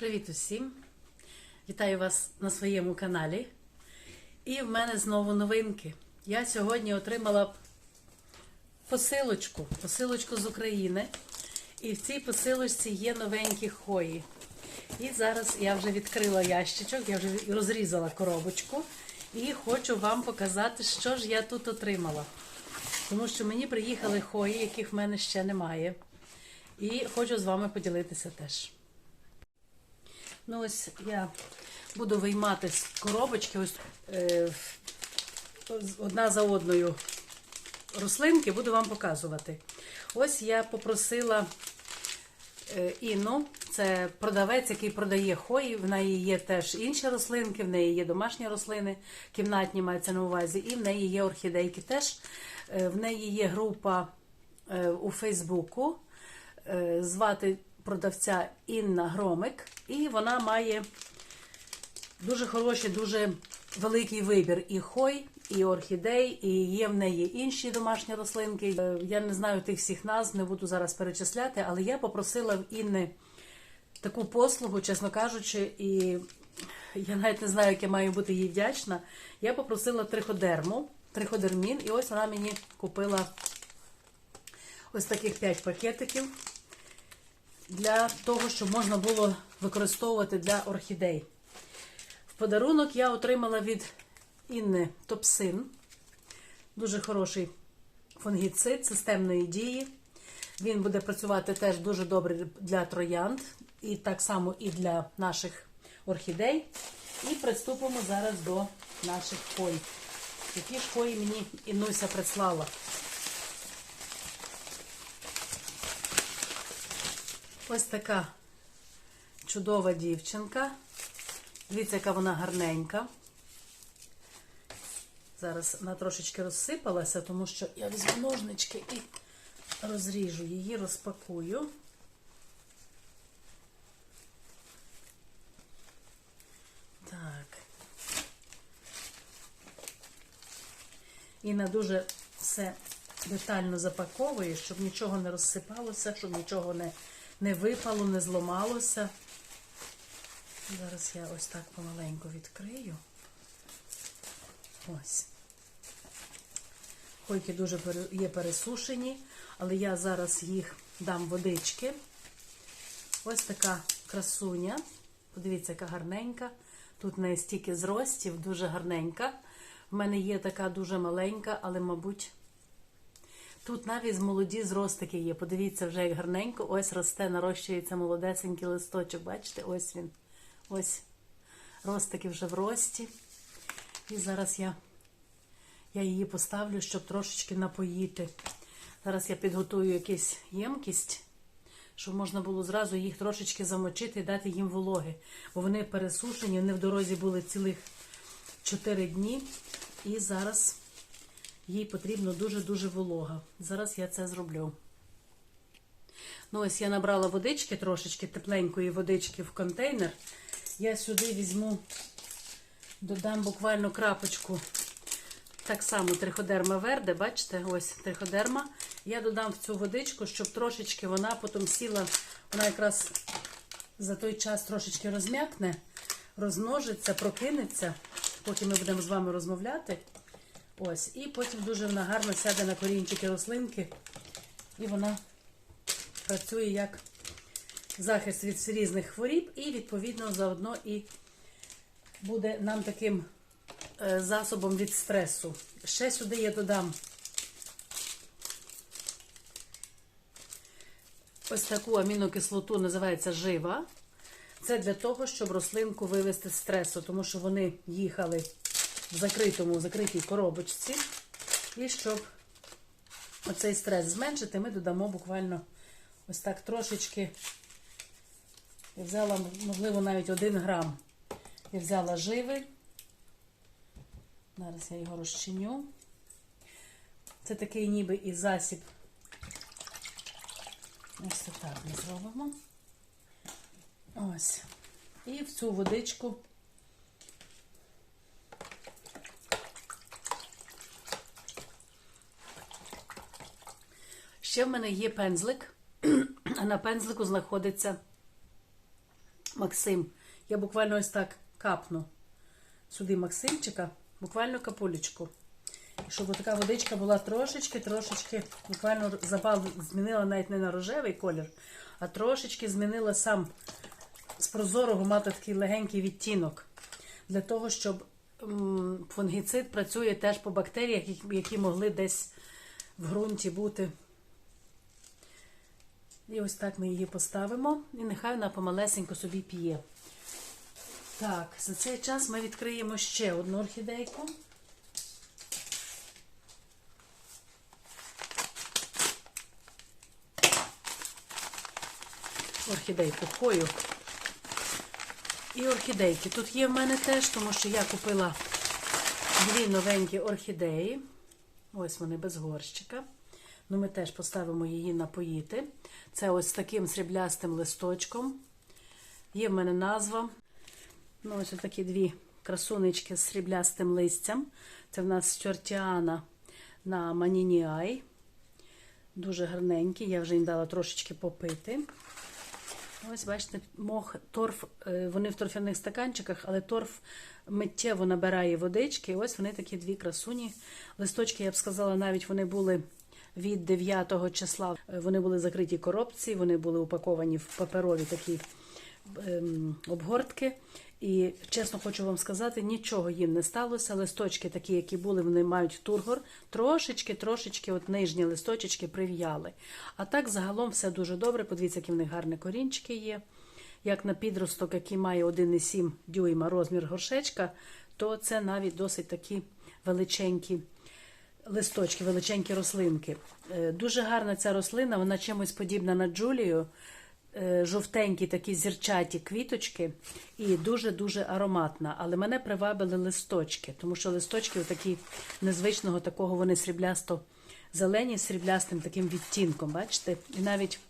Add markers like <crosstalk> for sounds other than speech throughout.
Привіт усім! Вітаю вас на своєму каналі. І в мене знову новинки. Я сьогодні отримала посилочку, посилочку з України. І в цій посилочці є новенькі хої. І зараз я вже відкрила ящичок, я вже розрізала коробочку і хочу вам показати, що ж я тут отримала. Тому що мені приїхали хої, яких в мене ще немає. І хочу з вами поділитися теж. Ну, ось я буду виймати з коробочки ось е, одна за одною рослинки, буду вам показувати. Ось я попросила е, Інну, це продавець, який продає хої. В неї є теж інші рослинки, в неї є домашні рослини, кімнатні мається на увазі, і в неї є орхідейки теж. Е, в неї є група у Фейсбуку. Звати продавця Інна Громик, і вона має дуже хороший, дуже великий вибір і хой, і орхідей, і є в неї інші домашні рослинки. Е, Я не знаю тих всіх назв, не буду зараз перечисляти, але я попросила в Інни таку послугу, чесно кажучи, і я навіть не знаю, як я маю бути їй вдячна. Я попросила триходерму, триходермін, і ось вона мені купила ось таких 5 пакетиків для того, щоб можна було використовувати для орхідей. В подарунок я отримала від Інни Топсин. Дуже хороший фунгіцид системної дії. Він буде працювати теж дуже добре для троянд, і так само і для наших орхідей. І приступимо зараз до наших хой. Які ж хої мені Іннуся прислала. Ось така чудова дівчинка. Дивіться, яка вона гарненька. Зараз вона трошечки розсипалася, тому що я візьму ножнички і розріжу її, розпакую. Так. Інна дуже все детально запаковує, щоб нічого не розсипалося, щоб нічого не, не випало, не зламалося. Зараз я ось так помаленьку відкрию. Ось. Хойки дуже є пересушені, але я зараз їх дам водички. Ось така красуня. Подивіться, яка гарненька. Тут в неї стільки зростів, дуже гарненька. В мене є така дуже маленька, але, мабуть, тут навіть молоді зростики є. Подивіться, вже як гарненько. Ось росте, нарощується молодесенький листочок. Бачите, ось він. Ось ростики вже в рості. І зараз я, я її поставлю, щоб трошечки напоїти. Зараз я підготую якусь ємкість, щоб можна було зразу їх трошечки замочити і дати їм вологи. Бо вони пересушені, вони в дорозі були цілих 4 дні. І зараз їй потрібно дуже-дуже волога. Зараз я це зроблю. Ну, ось я набрала водички, трошечки тепленької водички в контейнер. Я сюди візьму, додам буквально крапочку. Так само триходерма верде, бачите, ось триходерма. Я додам в цю водичку, щоб трошечки вона потім сіла, вона якраз за той час трошечки розм'якне, розмножиться, прокинеться, поки ми будемо з вами розмовляти. Ось, і потім дуже вона гарно сяде на корінчики рослинки, і вона працює як захист від різних хворіб, і, відповідно, заодно і буде нам таким е, засобом від стресу. Ще сюди я додам ось таку амінокислоту, називається жива. Це для того, щоб рослинку вивести з стресу, тому що вони їхали в закритому, в закритій коробочці. І щоб оцей стрес зменшити, ми додамо буквально ось так трошечки. Я взяла, можливо, навіть 1 грам. Я взяла живий. Зараз я його розчиню. Це такий ніби і засіб. Ось так ми зробимо. Ось. І в цю водичку Ще в мене є пензлик, <clears throat> а на пензлику знаходиться Максим. Я буквально ось так капну сюди Максимчика, буквально капулечку. Щоб така водичка була трошечки, трошечки, буквально запал змінила навіть не на рожевий колір, а трошечки змінила сам з прозорого мати такий легенький відтінок. Для того, щоб фунгіцид працює теж по бактеріях, які могли десь в ґрунті бути. І ось так ми її поставимо, і нехай вона помалесенько собі п'є. Так, за цей час ми відкриємо ще одну орхідейку. Орхідейку хою. І орхідейки. Тут є в мене теж, тому що я купила дві новенькі орхідеї. Ось вони без горщика. Ну, ми теж поставимо її напоїти. Це ось таким сріблястим листочком. Є в мене назва. Ну, ось такі дві красунечки з сріблястим листям. Це в нас чортіана на Манініай. Дуже гарненькі. Я вже їм дала трошечки попити. Ось, бачите, мох, торф, е, вони в торфяних стаканчиках, але торф миттєво набирає водички. І ось вони такі дві красуні. Листочки, я б сказала, навіть вони були від 9 числа. Вони були закриті коробці, вони були упаковані в паперові такі ем, обгортки. І чесно хочу вам сказати, нічого їм не сталося. Листочки, такі, які були, вони мають тургор. Трошечки, трошечки, от нижні листочечки прив'яли. А так загалом все дуже добре. Подивіться, які в них гарні корінчики є. Як на підросток, який має 1,7 дюйма розмір горшечка, то це навіть досить такі величенькі листочки, величенькі рослинки. Е, Дуже гарна ця рослина, вона чимось подібна на Джулію. Е, Жовтенькі такі зірчаті квіточки і дуже-дуже ароматна. Але мене привабили листочки, тому що листочки такі незвичного такого вони сріблясто зелені з сріблястим таким відтінком. Бачите? І навіть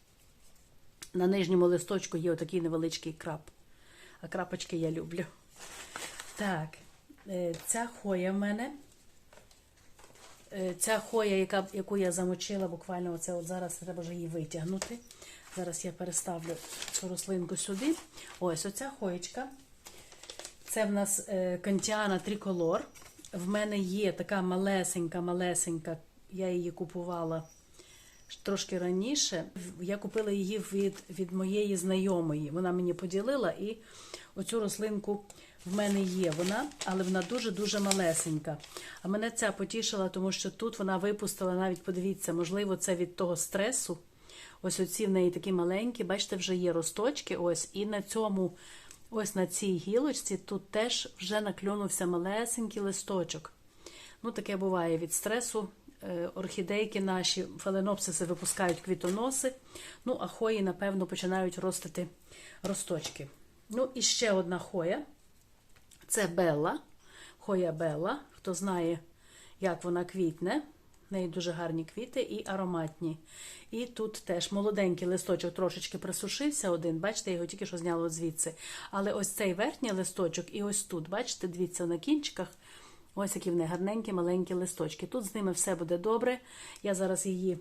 на нижньому листочку є отакий невеличкий крап. А крапочки я люблю. Так, е, ця хоя в мене. Е, Ця хоя, яка, яку я замочила, буквально оце от зараз треба вже її витягнути. Зараз я переставлю цю рослинку сюди. Ось оця хоєчка. Це в нас е, Кантіана триколор. В мене є така малесенька, малесенька. Я її купувала трошки раніше. Я купила її від, від моєї знайомої. Вона мені поділила, і оцю рослинку в мене є вона, але вона дуже-дуже малесенька. А мене ця потішила, тому що тут вона випустила, навіть подивіться, можливо, це від того стресу. Ось оці в неї такі маленькі, бачите, вже є росточки. Ось, і на цьому, ось на цій гілочці, тут теж вже наклюнувся малесенький листочок. Ну, таке буває від стресу. Е, Орхідейки наші фаленопсиси випускають квітоноси. Ну, а хої, напевно, починають ростити росточки. Ну, і ще одна хоя. Це Белла, хоя Белла. Хто знає, як вона квітне. В неї дуже гарні квіти і ароматні. І тут теж молоденький листочок трошечки присушився один. Бачите, його тільки що зняло звідси. Але ось цей верхній листочок, і ось тут, бачите, дивіться на кінчиках. Ось які в неї гарненькі маленькі листочки. Тут з ними все буде добре. Я зараз її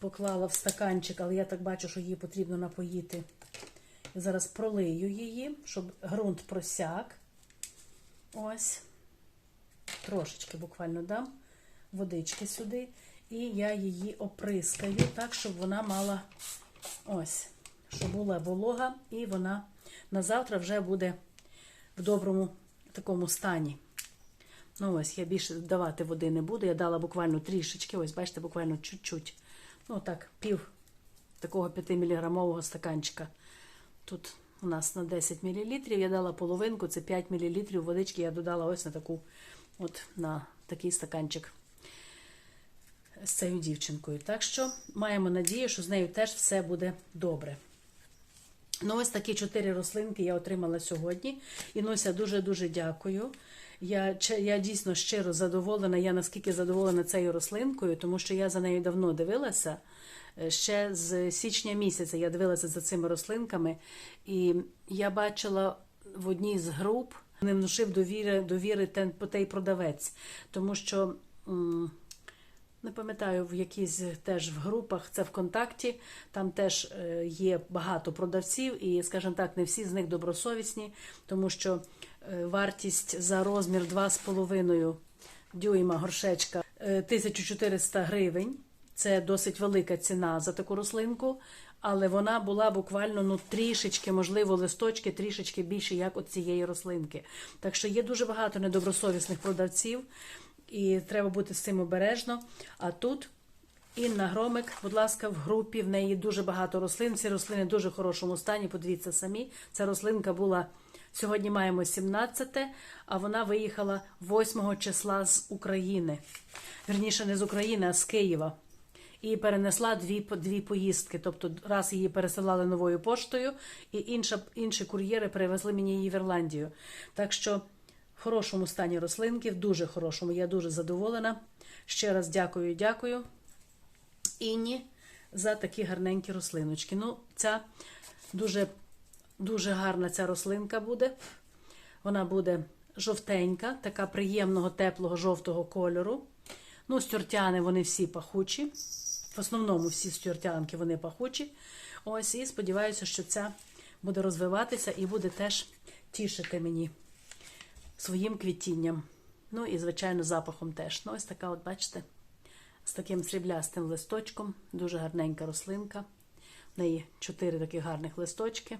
поклала в стаканчик, але я так бачу, що її потрібно напоїти. Зараз пролию її, щоб ґрунт просяк. Ось. Трошечки буквально дам водички сюди. І я її оприскаю так, щоб вона мала ось, щоб була волога, і вона на завтра вже буде в доброму такому стані. Ну, ось, я більше давати води не буду. Я дала буквально трішечки, ось, бачите, буквально чуть-чуть. Ну, так, пів такого 5-міліграмового стаканчика. Тут у нас на 10 мл. Я дала половинку, це 5 мл водички. Я додала ось на таку, от на такий стаканчик з цією дівчинкою. Так що маємо надію, що з нею теж все буде добре. Ну, ось такі чотири рослинки я отримала сьогодні. Інуся, дуже-дуже дякую. Я, я дійсно щиро задоволена. Я наскільки задоволена цією рослинкою, тому що я за нею давно дивилася. Е, Ще з січня місяця я дивилася за цими рослинками, і я бачила в одній з груп, не внушив довіри, довіри той продавець, тому що. Не пам'ятаю, в якійсь теж в групах, це ВКонтакті, там теж е, є багато продавців, і, скажімо так, не всі з них добросовісні, тому що е, вартість за розмір 2,5 дюйма горшечка е, 1400 гривень. Це досить велика ціна за таку рослинку, але вона була буквально ну трішечки, можливо, листочки трішечки більше, як от цієї рослинки. Так що є дуже багато недобросовісних продавців, і треба бути з цим обережно. А тут Інна Громик, будь ласка, в групі в неї дуже багато рослин. Ці рослини в дуже хорошому стані. Подивіться самі. Ця рослинка була сьогодні. Маємо 17, а вона виїхала 8 числа з України. Вірніше, не з України, а з Києва. І перенесла дві, дві поїздки. Тобто, раз її пересилали новою поштою, і інша, інші кур'єри привезли мені її в Ірландію. Так що в хорошому стані рослинки, в дуже хорошому. Я дуже задоволена. Ще раз дякую, дякую. Інні за такі гарненькі рослиночки. Ну, ця дуже, дуже гарна ця рослинка буде. Вона буде жовтенька, така приємного, теплого жовтого кольору. Ну, стюртяни вони всі пахучі. В основному всі стюртянки вони пахучі. Ось, і сподіваюся, що ця буде розвиватися і буде теж тішити мені своїм квітінням. Ну і, звичайно, запахом теж. Ну, ось така, от, бачите, з таким сріблястим листочком. Дуже гарненька рослинка. В неї чотири такі гарних листочки.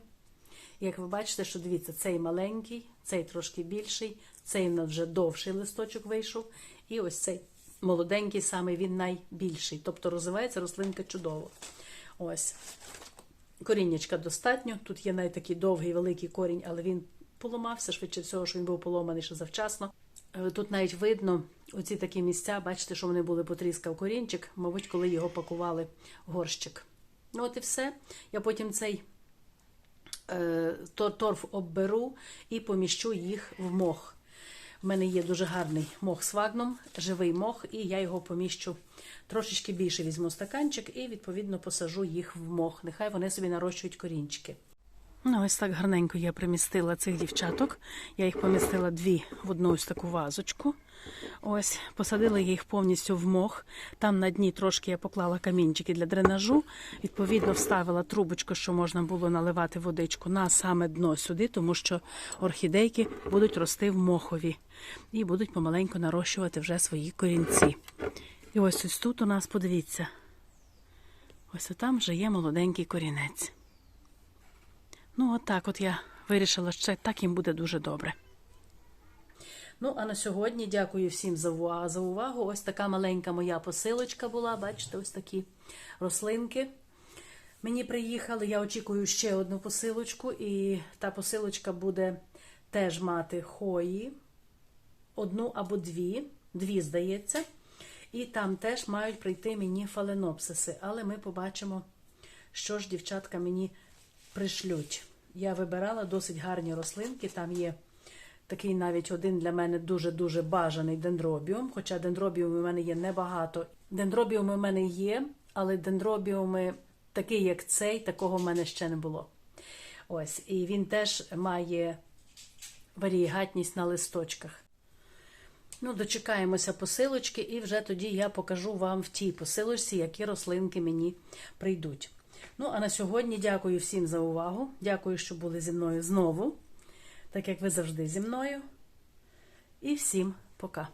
Як ви бачите, що дивіться, цей маленький, цей трошки більший, цей в вже довший листочок вийшов. І ось цей молоденький, саме він найбільший. Тобто розвивається рослинка чудово. Ось. Коріннячка достатньо. Тут є такий довгий великий корінь, але він поламався, швидше всього, що він був поломаний ще завчасно. Е, Тут навіть видно оці такі місця, бачите, що вони були потріскав корінчик, мабуть, коли його пакували горщик. Ну, от і все. Я потім цей е, торф обберу і поміщу їх в мох. В мене є дуже гарний мох з вагном, живий мох, і я його поміщу трошечки більше візьму стаканчик і, відповідно, посажу їх в мох. Нехай вони собі нарощують корінчики. Ну, ось так гарненько я примістила цих дівчаток. Я їх помістила дві в одну ось таку вазочку. Ось, посадила їх повністю в мох. Там на дні трошки я поклала камінчики для дренажу. Відповідно, вставила трубочку, що можна було наливати водичку на саме дно сюди, тому що орхідейки будуть рости в мохові і будуть помаленьку нарощувати вже свої корінці. І ось ось тут у нас, подивіться, ось там вже є молоденький корінець. Ну, от так от я вирішила, що так їм буде дуже добре. Ну, а на сьогодні дякую всім за увагу. Ось така маленька моя посилочка була. Бачите, ось такі рослинки. Мені приїхали, я очікую ще одну посилочку, і та посилочка буде теж мати хої, одну або дві, дві, здається. І там теж мають прийти мені фаленопсиси. Але ми побачимо, що ж дівчатка мені пришлють. Я вибирала досить гарні рослинки. Там є такий навіть один для мене дуже-дуже бажаний дендробіум. Хоча дендробіумів у мене є небагато. Дендробіуми у мене є, але дендробіуми, такі як цей, такого в мене ще не було. Ось, і він теж має варієгатність на листочках. Ну, дочекаємося посилочки, і вже тоді я покажу вам в тій посилочці, які рослинки мені прийдуть. Ну, а на сьогодні дякую всім за увагу. Дякую, що були зі мною знову, так як ви завжди зі мною. І всім пока.